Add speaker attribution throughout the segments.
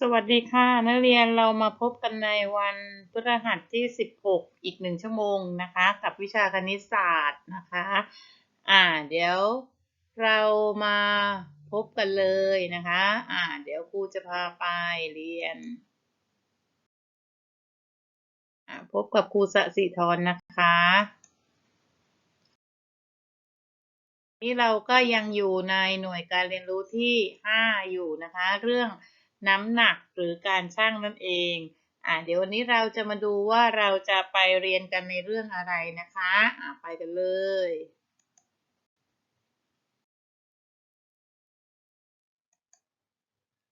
Speaker 1: สวัสดีค่ะนักเรียนเรามาพบกันในวันพฤหัสที่ 16 อีกหนึ่งชั่วโมงนะคะ กับวิชาคณิตศาสตร์นะคะ อ่า เดี๋ยวเรามาพบกันเลยนะคะ อ่า เดี๋ยวครูจะพาไปเรียน อ่า พบกับครูสศิธรนะคะ นี่เราก็ยังอยู่ในหน่วยการเรียนรู้ที่ 5 อยู่นะคะ เรื่อง น้ำหนักหรือการชั่งนั่นเอง อ่าเดี๋ยววันนี้เราจะมาดูว่าเราจะไปเรียนกันในเรื่องอะไรนะคะอ่าไปกันเลย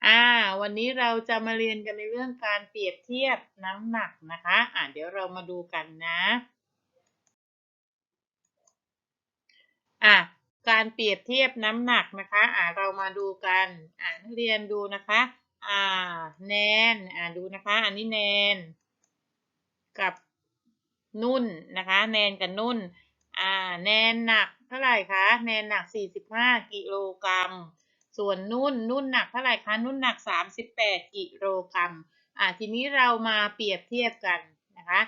Speaker 1: อ่าวันนี้เราจะมาเรียนกันในเรื่องการเปรียบเทียบน้ำหนักนะคะ อ่าเดี๋ยวเรามาดูกันนะอะการเปรียบเทียบน้ำหนักนะคะ อ่าเรามาดูกัน อ่านักเรียนดูนะคะ อ่าแนนอ่าดูนะคะ อันนี้แนน กับนุ่นนะคะ แนนกับนุ่น อ่า แนนหนักเท่าไหร่คะแนนหนัก45กิโลกรัม ส่วนนุ่นนุ่นหนักเท่าไหร่คะนุ่นหนัก38กิโลกรัมอ่าทีนี้เรามาเปรียบเทียบกันนะคะ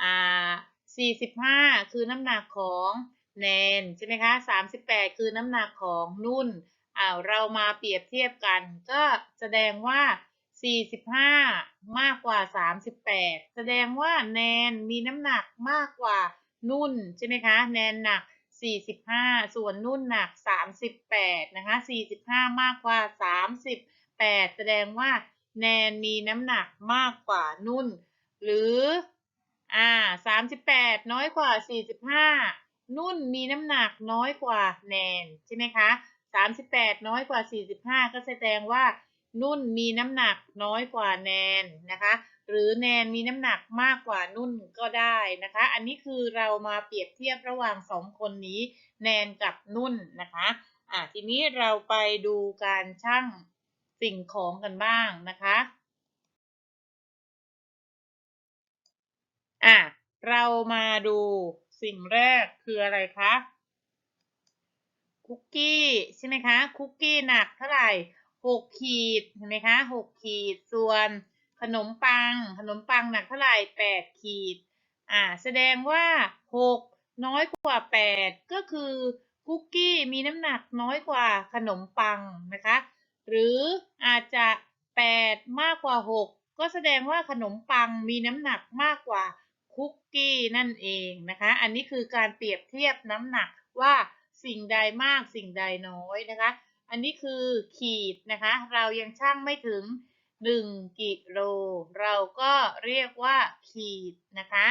Speaker 1: อ่า45คือน้ำหนักของแนนใช่ไหมคะ38คือน้ำหนักของนุ่น อ้าวเรามาเปรียบเทียบกัน ก็แสดงว่า 45 มากกว่า 38 แสดงว่าแนนมีน้ำหนักมากกว่านุ่นใช่ไหมคะ แนนหนัก 45 ส่วนนุ่นหนัก 38 นะคะ 45 มากกว่า 38 แสดงว่าแนนมีน้ำหนักมากกว่านุ่น หรืออ่า38 น้อยกว่า 45 นุ่นมีน้ำหนักน้อยกว่าแนนใช่ไหมคะ 38น้อยกว่า45ก็แสดงว่านุ่นมีน้ำหนักน้อยกว่าแนนนะคะ หรือแนนมีน้ำหนักมากกว่านุ่นก็ได้นะคะ อันนี้คือเรามาเปรียบเทียบระหว่างสองคนนี้ แนนกับนุ่นนะคะอ่าทีนี้เราไปดูการชั่งสิ่งของกันบ้างนะคะอะเรามาดูสิ่งแรกคืออะไรคะ คุกกี้ใช่ไหมคะคุกกี้หนักเท่าไหร่หกขีดเห็นไหมคะหกขีดส่วนขนมปัง ขนมปังหนักเท่าไหร่แปดขีดอ่าแสดงว่าหกน้อยกว่าแปดก็คือคุกกี้มีน้ำหนักน้อยกว่าขนมปังนะคะหรืออาจจะแปดมากกว่าหกก็แสดงว่าขนมปังมีน้ำหนักมากกว่าคุกกี้นั่นเองนะคะ อันนี้คือการเปรียบเทียบน้ำหนักว่า สิ่งใดมากสิ่งใดน้อยนะคะ อันนี้คือขีดนะคะ เรายังชั่งไม่ถึง 1 กิโล เราก็เรียกว่าขีดนะคะ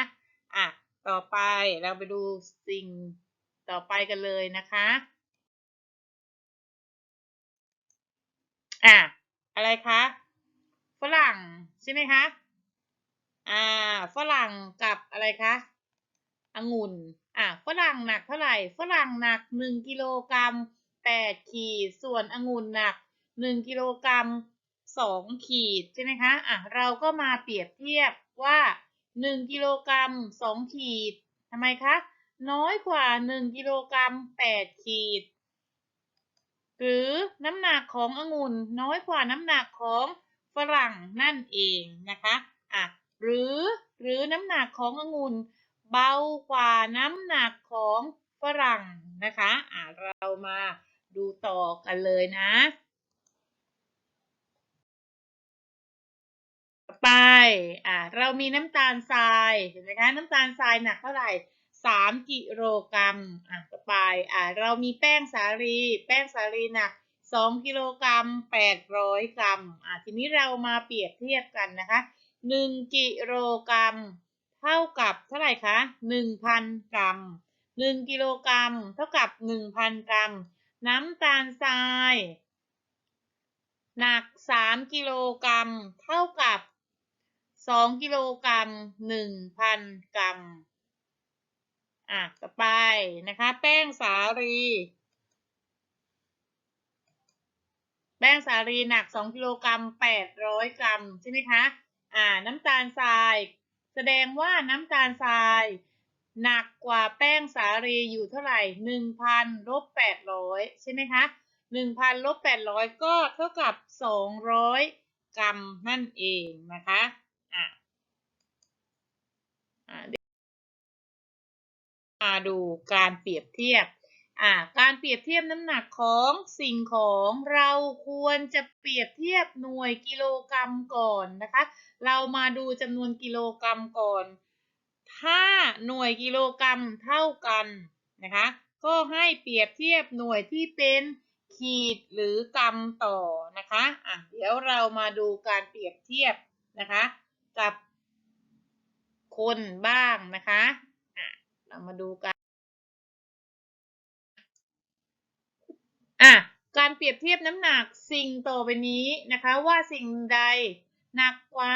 Speaker 1: อะต่อไปเราไปดูสิ่งต่อไปกันเลยนะคะอะอะไรคะฝรั่งใช่ไหมคะอ่าฝรั่งกับอะไรคะองุ่น อะฝรั่งหนักเท่าไหร่ฝรั่งหนัก1กิโลกรัม8ขีด ส่วนองุ่นหนัก1กิโลกรัม2ขีดใช่ไหมคะอะเราก็มาเปรียบเทียบว่า1กิโลกรัม2ขีดทำไมคะ น้อยกว่า1กิโลกรัม8ขีด หรือน้ำหนักขององุ่นน้อยกว่าน้ำหนักของฝรั่งนั่นเองนะคะอะหรือหรือน้ำหนักขององุ่น เบากว่าน้ำหนักของฝรั่งนะคะอะเรามาดูต่อกันเลยนะ ไปอะเรามีน้ำตาลทรายเห็นไหมคะน้ำตาลทรายหนักเท่าไหร่3กิโลกรัมอะต่อไปอะเรามีแป้งสาลีแป้งสาลีหนัก2กิโลกรัม800กรัมอะทีนี้เรามาเปรียบเทียบกันนะคะ1กิโลกรัม เท่ากับเท่าไหร่คะ1,000กรัม1กิโลกรัม เท่ากับ1,000กรัม น้ำตาลทราย หนัก3กิโลกรัม เท่ากับ2กิโลกรัม1,000กรัมอะต่อไปนะคะ แป้งสาลี แป้งสาลีหนัก2กิโลกรัม800กรัมใช่ไหมคะ อ่า น้ำตาลทราย แสดงว่าน้ำตาลทรายหนักกว่าแป้งสาลีอยู่เท่าไหร่1,000ลบ800ใช่ไหมคะ1,000ลบ800ก็เท่ากับกรัมนั่นเองนะคะอะอะมาดูการเปรียบเทียบ อ่าการเปรียบเทียบน้ำหนักของสิ่งของเราควรจะเปรียบเทียบหน่วยกิโลกรัมก่อนนะคะ เรามาดูจำนวนกิโลกรัมก่อน ถ้าหน่วยกิโลกรัมเท่ากันนะคะ ก็ให้เปรียบเทียบหน่วยที่เป็นขีดหรือกรัมต่อนะคะอะเดี๋ยวเรามาดูการเปรียบเทียบนะคะ กับคนบ้างนะคะอะเรามาดูกัน อะการเปรียบเทียบน้ำหนักสิ่งต่อไปนี้นะคะว่าสิ่งใดหนักกว่า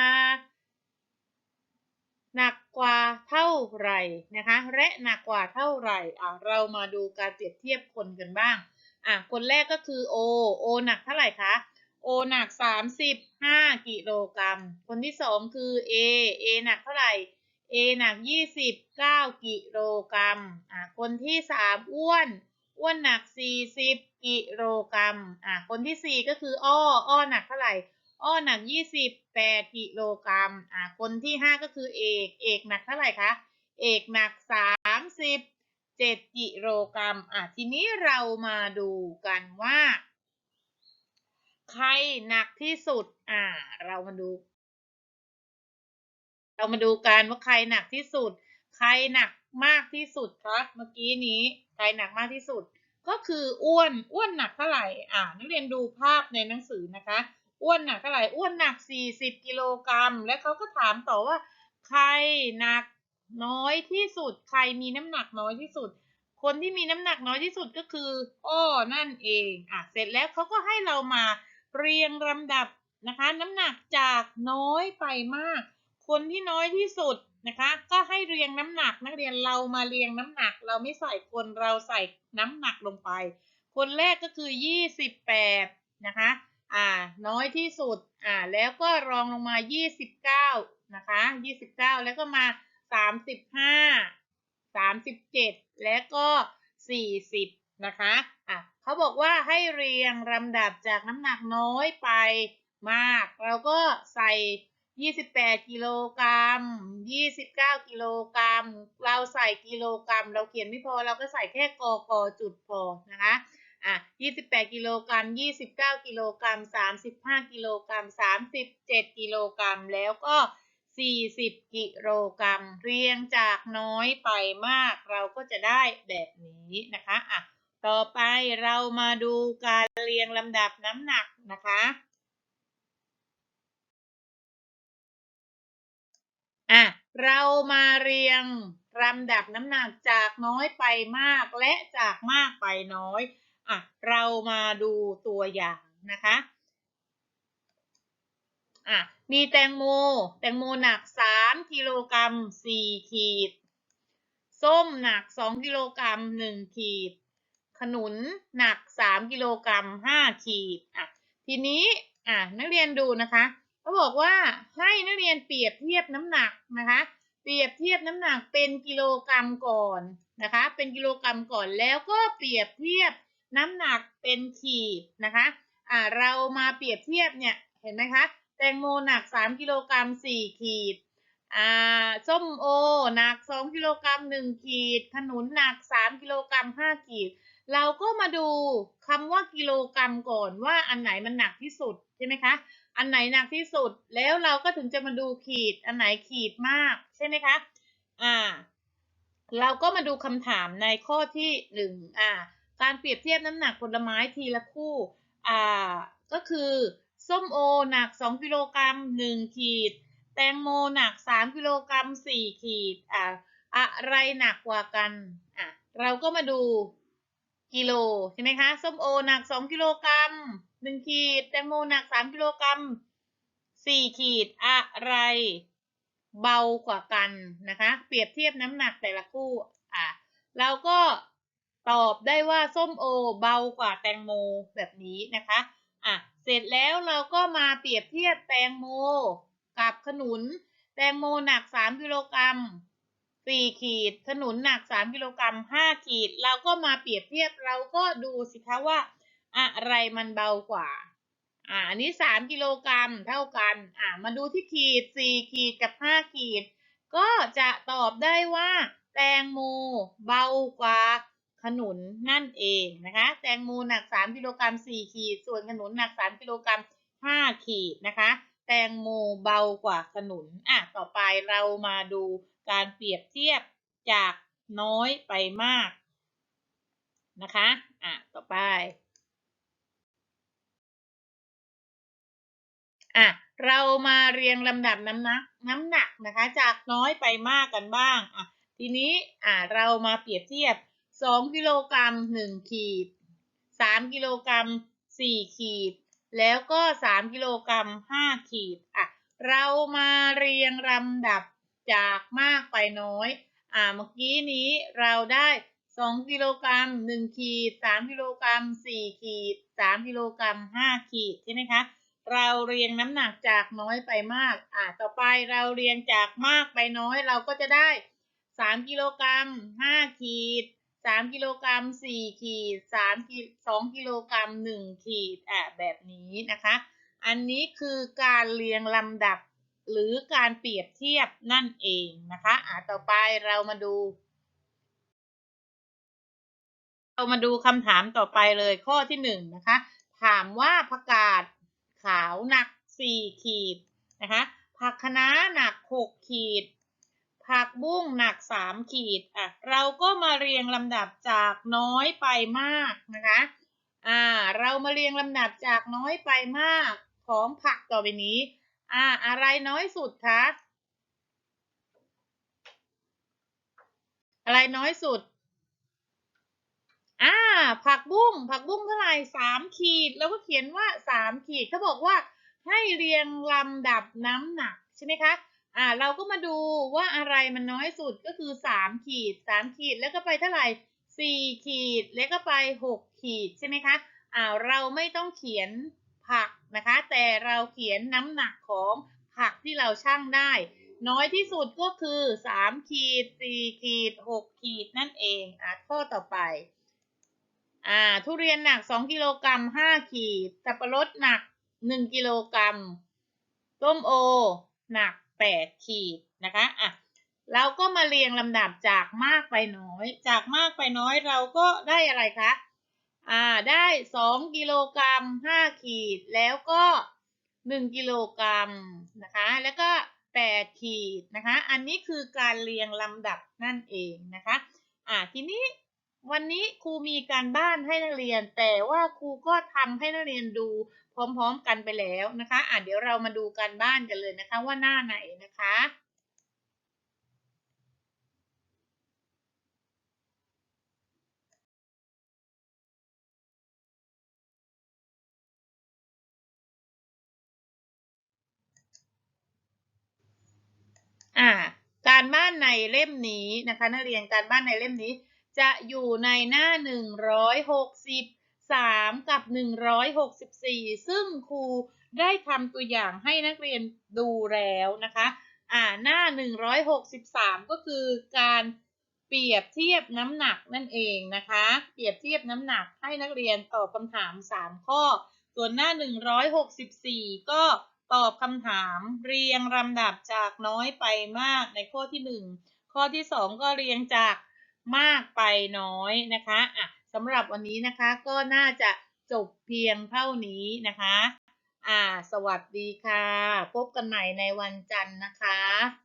Speaker 1: หนักกว่าเท่าไหร่นะคะและหนักกว่าเท่าไหร่อะเรามาดูการเปรียบเทียบคนกันบ้างอะคนแรกก็คือ O O หนักเท่าไหร่คะ O หนัก 35 กิโลกรัม คนที่สองคือ A A หนักเท่าไหร่ A หนัก 29 กิโลกรัมอะคนที่สามอ้วน อ้วนหนัก 40 กิโลกรัม อะ คนที่สี่ก็คือ อ้อ อ้อหนักเท่าไหร่ อ้อหนัก 28 กิโลกรัม อะ คนที่ห้าก็คือเอก เอกหนักเท่าไหร่คะ เอกหนัก 37 กิโลกรัม อะ ทีนี้เรามาดูกันว่า ใครหนักที่สุด อ่าเรามาดู เรามาดูกันว่าใครหนักที่สุด ใครหนักมากที่สุดคะเมื่อกี้นี้ใครหนักมากที่สุด ก็คืออ้วนอ้วนหนักเท่าไหร่อ่านักเรียนดูภาพในหนังสือนะคะ อ้วนหนักเท่าไหร่อ้วนหนัก 40 กิโลกรัม และเขาก็ถามต่อว่า ใครหนักน้อยที่สุด ใครมีน้ำหนักน้อยที่สุด คนที่มีน้ำหนักน้อยที่สุดก็คืออ้อนั่นเองอะเสร็จแล้วเขาก็ให้เรามาเรียงลำดับนะคะ น้ำหนักจากน้อยไปมาก คนที่น้อยที่สุด นะคะ ก็ให้เรียงน้ำหนักนักเรียนเรามาเรียงน้ำหนัก เราไม่ใส่คนเราใส่น้ำหนักลงไป คนแรกก็คือ 28 นะคะ อ่า น้อยที่สุด อ่า แล้วก็รองลงมา 29 นะคะ 29 แล้วก็มา 35 37 แล้วก็ 40 นะคะ อะเขาบอกว่าให้เรียงลำดับจากน้ำหนักน้อยไปมาก เราก็ใส่ 28กิโลกรัม29กิโลกรัม เราใส่กิโลกรัม เราเขียนไม่พอเราก็ใส่แค่กกจุดพอนะคะอะ28กิโลกรัม29กิโลกรัม35กิโลกรัม37กิโลกรัม แล้วก็40กิโลกรัม เรียงจากน้อยไปมาก เราก็จะได้แบบนี้นะคะอะต่อไปเรามาดูการเรียงลำดับน้ำหนักนะคะ อะเรามาเรียงลำดับน้ำหนักจากน้อยไปมากและจากมากไปน้อยอะเรามาดูตัวอย่างนะคะอะมีแตงโม แตงโมหนัก 3 กิโลกรัม 4 ขีด ส้มหนัก 2 กิโลกรัม 1 ขีด ขนุนหนัก 3 กิโลกรัม 5 ขีดอะทีนี้อะนักเรียนดูนะคะ เขาบอกว่าให้นักเรียนเปรียบเทียบน้ำหนักนะคะ เปรียบเทียบน้ำหนักเป็นกิโลกรัมก่อนนะคะ เป็นกิโลกรัมก่อนแล้วก็เปรียบเทียบน้ำหนักเป็นขีดนะคะอ่าเรามาเปรียบเทียบเนี่ยเห็นไหมคะแตงโมหนัก 3 กิโลกรัม4ขีดอ่าส้มโอหนัก 2 กิโลกรัม1ขีดขนุนหนัก 3 กิโลกรัม5ขีด เราก็มาดูคำว่ากิโลกรัมก่อนว่าอันไหนมันหนักที่สุดใช่ไหมคะ อันไหนหนักที่สุดแล้วเราก็ถึงจะมาดูขีดอันไหนขีดมากใช่ไหมคะ อ่า เราก็มาดูคำถามในข้อที่หนึ่งอ่า การเปรียบเทียบน้ำหนักผลไม้ทีละคู่ อ่า ก็คือส้มโอหนัก 2 กิโลกรัม1ขีด แตงโมหนัก 3 กิโลกรัม4ขีด อ่า อะไรหนักกว่ากัน อะ เราก็มาดูกิโลใช่ไหมคะ ส้มโอหนัก 2 กิโลกรัม 1ขีด แตงโมหนัก3กิโลกรัม4ขีดอะไร เบากว่ากันนะคะ เปรียบเทียบน้ำหนักแต่ละคู่อะเราก็ตอบได้ว่าส้มโอเบากว่าแตงโมแบบนี้นะคะอะเสร็จแล้วเราก็มาเปรียบเทียบแตงโมกับขนุน แตงโมหนัก3กิโลกรัม4ขีด ขนุนหนัก3กิโลกรัม5ขีด เราก็มาเปรียบเทียบเราก็ดูสิคะว่า อะไรมันเบากว่า อ่า อันนี้สามกิโลกรัมเท่ากัน อ่า มาดูที่ขีดสี่ขีดกับห้าขีด ก็จะตอบได้ว่า แตงโมเบากว่าขนุนนั่นเองนะคะ แตงโมหนักสามกิโลกรัมสี่ขีด ส่วนขนุนหนักสามกิโลกรัมห้าขีดนะคะ แตงโมเบากว่าขนุน อะ ต่อไปเรามาดูการเปรียบเทียบจากน้อยไปมากนะคะ อะ ต่อไป อะเรามาเรียงลำดับน้ำหนักน้ำหนักนะคะ จากน้อยไปมากกันบ้างอะทีนี้อะเรามาเปรียบเทียบ 2 กิโลกรัม1ขีด 3 กิโลกรัม4ขีด แล้วก็ 3 กิโลกรัม5ขีดอะเรามาเรียงลำดับจากมากไปน้อย อ่า เมื่อกี้นี้เราได้ 2 กิโลกรัม1ขีด 3 กิโลกรัม4ขีด 3 กิโลกรัม5ขีดใช่ไหมคะ เราเรียงน้ำหนักจากน้อยไปมาก อ่า ต่อไปเราเรียงจากมากไปน้อยเราก็จะได้ 3 กิโลกรัม 5 ขีด 3 กิโลกรัม 4 ขีด3กิ2กิโลกรัม 1 ขีด อ่า แบบนี้นะคะ อันนี้คือการเรียงลำดับหรือการเปรียบเทียบนั่นเองนะคะ อ่า ต่อไปเรามาดู เรามาดูคำถามต่อไปเลยข้อที่หนึ่งนะคะ ถามว่าผักกาด ขาวหนัก 4 ขีดนะคะผักคะน้าหนัก 6 ขีด ผักบุ้งหนัก 3 ขีดอะเราก็มาเรียงลำดับจากน้อยไปมากนะคะอ่าเรามาเรียงลำดับจากน้อยไปมากของผักต่อไปนี้อ่าอะไรน้อยสุดคะอะไรน้อยสุด อ่า ผักบุ้งผักบุ้งเท่าไหร่สามขีด แล้วก็เขียนว่าสามขีดเขาบอกว่าให้เรียงลำดับน้ำหนักใช่ไหมคะอ่าเราก็มาดูว่าอะไรมันน้อยสุดก็คือสามขีดสามขีดแล้วก็ไปเท่าไหร่สี่ขีดแล้วก็ไปหกขีดใช่ไหมคะอ่าเราไม่ต้องเขียนผักนะคะ แต่เราเขียนน้ำหนักของผักที่เราชั่งได้ น้อยที่สุดก็คือสามขีดสี่ขีดหกขีดนั่นเองอ่าข้อต่อไป อ่า ทุเรียนหนัก2กิโลกรัม5ขีด สับปะรดหนัก1กิโลกรัมส้มโอ หนัก8ขีดนะคะอะเราก็มาเรียงลำดับจากมากไปน้อย จากมากไปน้อยเราก็ได้อะไรคะอ่าได้2กิโลกรัม5ขีด แล้วก็1กิโลกรัมนะคะ แล้วก็8ขีดนะคะ อันนี้คือการเรียงลำดับนั่นเองนะคะ อ่าทีนี้ วันนี้ครูมีการบ้านให้นักเรียน แต่ว่าครูก็ทำให้นักเรียนดูพร้อม ๆ กันไปแล้วนะคะอะเดี๋ยวเรามาดูการบ้านกันเลยนะคะว่าหน้าไหนนะคะอ่าการบ้านในเล่มนี้นะคะ นักเรียนการบ้านในเล่มนี้ จะอยู่ในหน้า 163 กับ 164 ซึ่งครูได้ทำตัวอย่างให้นักเรียนดูแล้วนะคะ อ่าหน้า 163 ก็คือการเปรียบเทียบน้ำหนักนั่นเองนะคะ เปรียบเทียบน้ำหนักให้นักเรียนตอบคำถาม 3 ข้อ ส่วนหน้า 164 ก็ตอบคำถามเรียงลำดับจากน้อยไปมากในข้อที่ 1 ข้อที่ 2 ก็เรียงจาก มากไปน้อยนะคะอะสำหรับวันนี้นะคะก็น่าจะจบเพียงเท่านี้นะคะ อ่า สวัสดีค่ะ พบกันใหม่ในวันจันทร์นะคะ